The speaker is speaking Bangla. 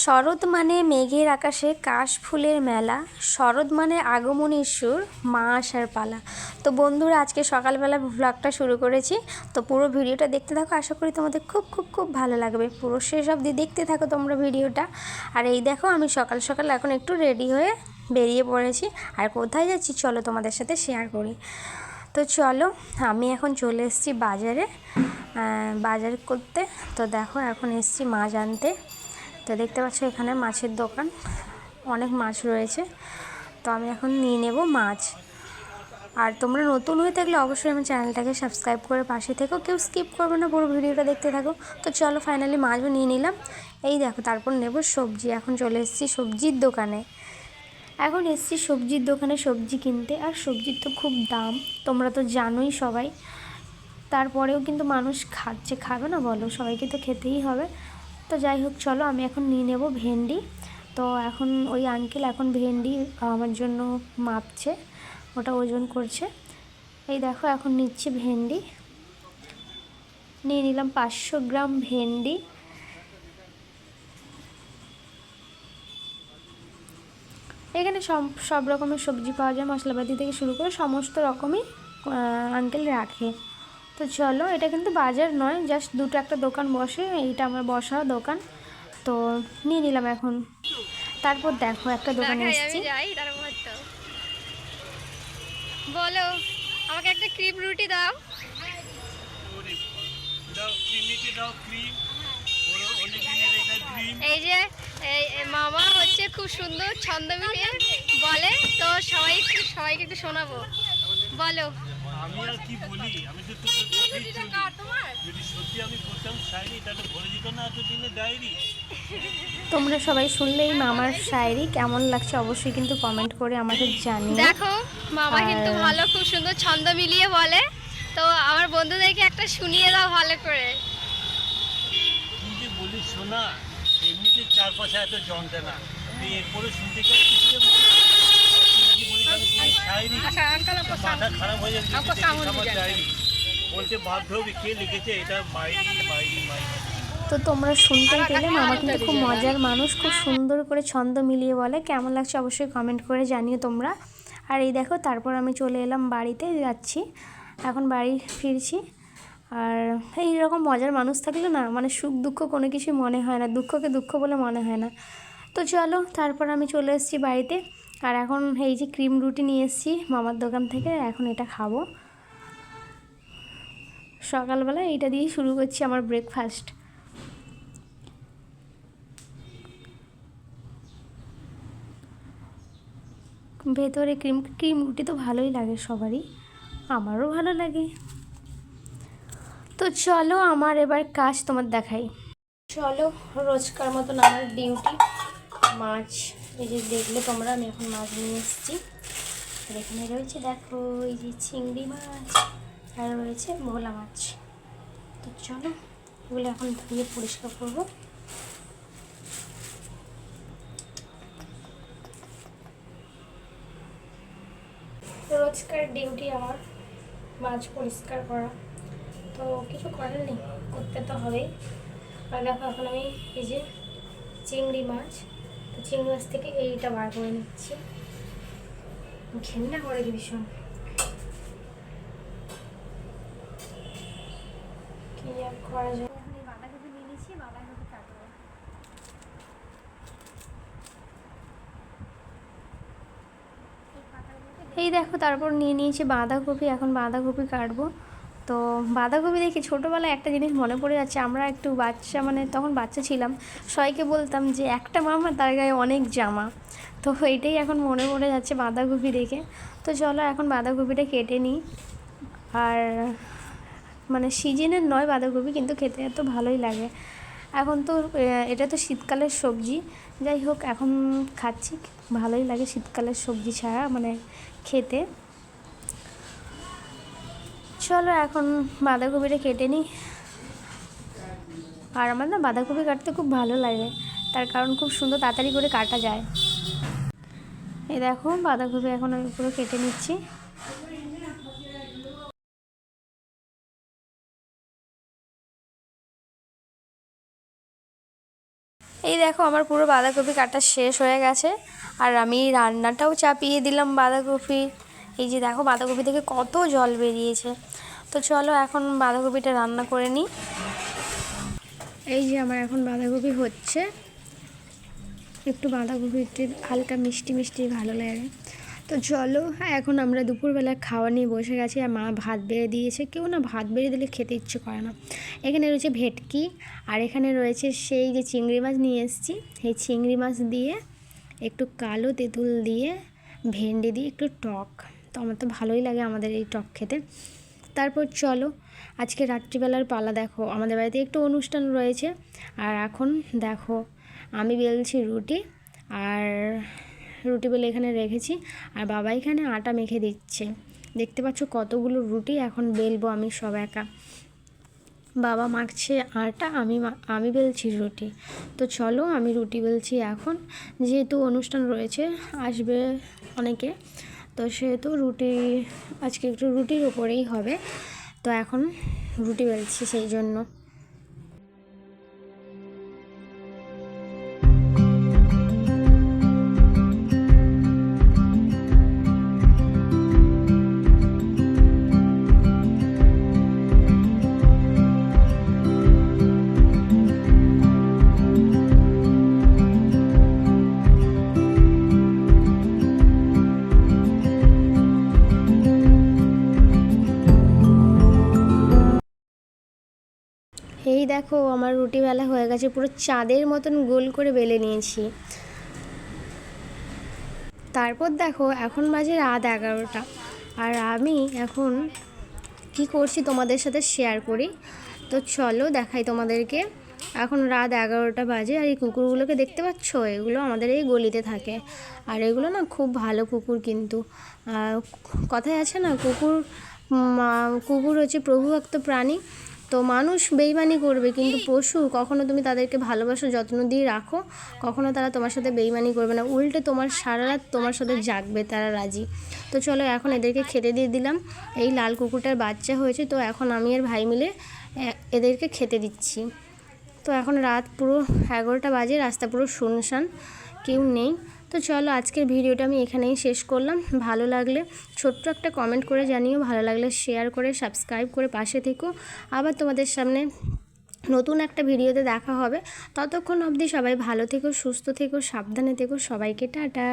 শরৎ মানে মেঘের আকাশে কাশ ফুলের মেলা, শরৎ মানে আগমনের সুর, মা আসার পালা। তো বন্ধুরা, আজকে সকালবেলা ভ্লগটা শুরু করেছি। তো পুরো ভিডিওটা দেখতে থাকো, আশা করি তোমাদের খুব খুব খুব ভালো লাগবে। পুরো শেষ অবধি দেখতে থাকো তোমরা ভিডিওটা। আর এই দেখো, আমি সকাল সকাল এখন একটু রেডি হয়ে বেরিয়ে পড়েছি। আর কোথায় যাচ্ছি চলো তোমাদের সাথে শেয়ার করি। তো চলো, আমি এখন চলে এসেছি বাজারে বাজার করতে। তো দেখো, এখন এসছি মাছ আনতে তো দেখতে পাচ্ছ এখানে মাছের দোকান। অনেক মাছ রয়েছে। তো আমি এখন নিয়ে নেব মাছ। আর তোমরা নতুন হয়ে থাকলে অবশ্যই আমার চ্যানেলটাকে সাবস্ক্রাইব করে পাশে থেকো। কেউ স্কিপ করবে না, পুরো ভিডিওটা দেখতে থাকো। তো চলো ফাইনালি মাছও নিয়ে নিলাম। এই দেখো, তারপর নেব সবজি। এখন চলে এসেছি সবজির দোকানে। এখন এসেছি সবজির দোকানে সবজি কিনতে। আর সবজির তো খুব দাম, তোমরা তো জানোই সবাই। তারপরেও কিন্তু মানুষ খাচ্ছে। খাবে না বলো? সবাইকে তো খেতেই হবে। তো যাই হোক, চলো, আমি এখন নিয়ে নেব ভেন্ডি। তো এখন ওই আঙ্কেল এখন ভেন্ডি আমার জন্য মাপছে, ওটা ওজন করছে। এই দেখো, এখন নিচ্ছি ভেন্ডি। নিয়ে নিলাম পাঁচশো গ্রাম ভেন্ডি। এখানে সব সব রকমের সবজি পাওয়া যায়, মশলাপাতি থেকে শুরু করে সমস্ত রকমই আঙ্কেল রাখে। তো চলো এটা কিন্তু বাজার নয় জাস্ট দুটো একটা দোকান বসে এইটা আমার বসা দোকান। তো নিয়ে নিলাম এখন। তারপর দেখো একটা দোকানে এসেছি। বলো আমাকে একটা ক্রিম রুটি দাও। এই যে মামা হচ্ছে খুব সুন্দর ছন্দ মিলিয়ে বলে তো সবাই একটু সবাইকে একটু শোনাবো। বলো। আমি আর কি বলি? আমি তো তোকে কথাই চলি। যদি সত্যি আমি করতাম শায়রি তাহলে ভরে দিত না এত ডায়েরি। তোমরা সবাই শুনলে এই মামার শায়রি কেমন লাগছে অবশ্যই কিন্তু কমেন্ট করে আমাকে জানিও। দেখো মামা কিন্তু ভালো খুব সুন্দর ছন্দ মিলিয়ে বলে। তো আমার বন্ধুদেরকে একটা শুনিয়ে দাও ভালো করে। তুই যে বলিস শোনা এমনিতে চার পাশে এত তুই এরপরে শুনতে গেলে কিছু মাথা খারাপ হয়ে ডায়েরি। বলতে বাধ্য হবে কে লিখেছে এটা? মাইরি মাইরি মাইরি। তো তোমরা শুনতেই পেলে মামা কিন্তু খুব মজার মানুষ খুব সুন্দর করে ছন্দ মিলিয়ে বলে। কেমন লাগছে অবশ্যই কমেন্ট করে জানিও তোমরা। আর এই দেখো তারপর আমি চলে এলাম বাড়িতে যাচ্ছি। এখন বাড়ি ফিরছি। আর এই রকম মজার মানুষ থাকলে না মানে সুখ দুঃখ কোনো কিছুই মনে হয় না। দুঃখকে দুঃখ বলে মনে হয় না। তো চলো তারপর আমি চলে এসেছি বাড়িতে। আর এখন এই যে ক্রিম রুটি নিয়ে এসেছি মামার দোকান থেকে, এখন এটা খাব। সকালবেলা এইটা দিয়েই শুরু করছি আমার ব্রেকফাস্ট ভেতরে ক্রিম ক্রিম রুটি তো ভালোই লাগে সবারই, আমারও ভালো লাগে। তো চলো আমার এবার কাজ তোমার দেখাই। চলো রোজকার মতন আমার ডিউটি, মাছ এই যে দেখলে তোমরা, আমি এখন মাছ নিয়ে এসেছি। আর এখানে রয়েছে, দেখো, এই যে চিংড়ি মাছ, আর রয়েছে ভোলা মাছ। তো চলো, এগুলো এখন ধুয়ে পরিষ্কার করব। রোজকার ডিউটি আমার, মাছ পরিষ্কার করা। তো কিছু করার নেই, করতে তো হবেই। আর দেখো, এখন আমি এই যে চিংড়ি মাছ তো চিংড়ি মাছ থেকে এইটা বার করে নিচ্ছি। ঘেন্না করে ভীষণ কি আর করা যায়? এই বাঁধাকপি নিয়ে নিচ্ছি বাঁধাকপি কাটবো। এই দেখো তারপর নিয়ে নিয়েছি বাঁধাকপি এখন বাঁধাকপি কাটবো। তো বাঁধাকপি দেখি ছোটোবেলায় একটা জিনিস মনে পড়ে যাচ্ছে, আমরা একটু বাচ্চা মানে তখন বাচ্চা ছিলাম, সবাইকে বলতাম যে একটা মামা তার গায়ে অনেক জামা। তো এটাই এখন মনে পড়ে যাচ্ছে বাঁধাকপি দেখে। তো চলো এখন বাঁধাকপিটা কেটে নিই। আর মানে সিজনের নয় বাঁধাকপি, কিন্তু খেতে এত ভালোই লাগে। এখন তো এটা তো শীতকালের সবজি। যাই হোক, এখন খাচ্ছি, ভালোই লাগে শীতকালের সবজি ছাড়া মানে খেতে। চলো এখন বাঁধাকপিটা কেটে নিই। আর আমার না বাঁধাকপি কাটতে খুব ভালো লাগে। তার কারণ খুব সুন্দর তাড়াতাড়ি করে কাটা যায়। এই দেখো, বাঁধাকপি এখন আমি পুরো কেটে নিচ্ছি। এই দেখো, আমার পুরো বাঁধাকপি কাটা শেষ হয়ে গেছে। আর আমি রান্নাটাও চাপিয়ে দিলাম বাঁধাকপি। এই যে দেখো বাঁধাকপি থেকে কত জল বেরিয়েছে। তো চলো এখন বাঁধাকপিটা রান্না করে নিই। এই যে আমার এখন বাঁধাকপি হচ্ছে। একটু বাঁধাকপি একটু হালকা মিষ্টি মিষ্টি ভালো লাগে। তো চলো, এখন আমরা দুপুরবেলা খাওয়া নিয়ে বসে গেছি আর মা ভাত বেড়ে দিয়েছে। কেউ না ভাত বেড়ে দিলে খেতে ইচ্ছে করে না। এখানে রয়েছে ভেটকি আর এখানে রয়েছে সেই যে চিংড়ি মাছ নিয়ে এসেছি। সেই চিংড়ি মাছ দিয়ে একটু কালো তেঁতুল দিয়ে ভেন্ডি দিয়ে একটু টক। তো আমার তো ভালোই লাগে আমাদের এই টক খেতে। তারপর চলো, আজকে রাত্রিবেলার পালা দেখো। আমাদের বাড়িতে একটু অনুষ্ঠান রয়েছে। আর এখন দেখো, আমি বেলছি রুটি আর রুটি বেলে এখানে রেখেছি। আর বাবা এখানে আটা মেখে দিচ্ছে। দেখতে পাচ্ছ কতগুলো রুটি এখন বেলবো আমি সব একা। বাবা মাখছে আটা, আমি আমি বেলছি রুটি। তো চলো, আমি রুটি বেলছি এখন। যেহেতু অনুষ্ঠান রয়েছে, আসবে অনেকে। তো সেহেতু রুটি আজকে একটু রুটির ওপরেই হবে। তো এখন রুটি বেলছি সেই জন্য। এই দেখো, আমার রুটি বেলা হয়ে গেছে, পুরো চাঁদের মতন গোল করে বেলে নিয়েছি। তারপর দেখো, এখন বাজে রাত এগারোটা। আর আমি এখন কি করছি তোমাদের সাথে শেয়ার করি? তো চলো দেখাই তোমাদেরকে। এখন রাত এগারোটা বাজে, আর এই কুকুরগুলোকে দেখতে পাচ্ছ? এগুলো আমাদের এই গলিতে থাকে। আর এগুলো না খুব ভালো কুকুর কিন্তু। কথায় আছে না, কুকুর কুকুর হচ্ছে প্রভুভক্ত প্রাণী। তো মানুষ বেইমানি করবে কিন্তু পশু কখনো তুমি তাদেরকে ভালোবাসো যত্ন দিয়ে রাখো কখনো তারা তোমার সাথে বেইমানি করবে না। উল্টে তোমার সারা রাত তোমার সাথে জাগবে তারা রাজি। তো চলো এখন এদেরকে খেতে দিয়ে দিলাম। এই লাল কুকুরটার বাচ্চা হয়েছে তো এখন আমি আর ভাই মিলে এদেরকে খেতে দিচ্ছি। তো এখন রাত পুরো এগারোটা বাজে রাস্তা পুরো শুনশান কেউ নেই। তো চলো আজকের ভিডিওটা আমি এখানেই শেষ করলাম। ভালো লাগলে ছোট্ট একটা কমেন্ট করে জানিও, ভালো লাগলে শেয়ার করে সাবস্ক্রাইব করে পাশে থেকো। আবার তোমাদের সামনে নতুন একটা ভিডিওতে দেখা হবে। ততক্ষণ অবধি সবাই ভালো থেকো, সুস্থ থেকো, সাবধানে থেকো। সবাইকে টাটা।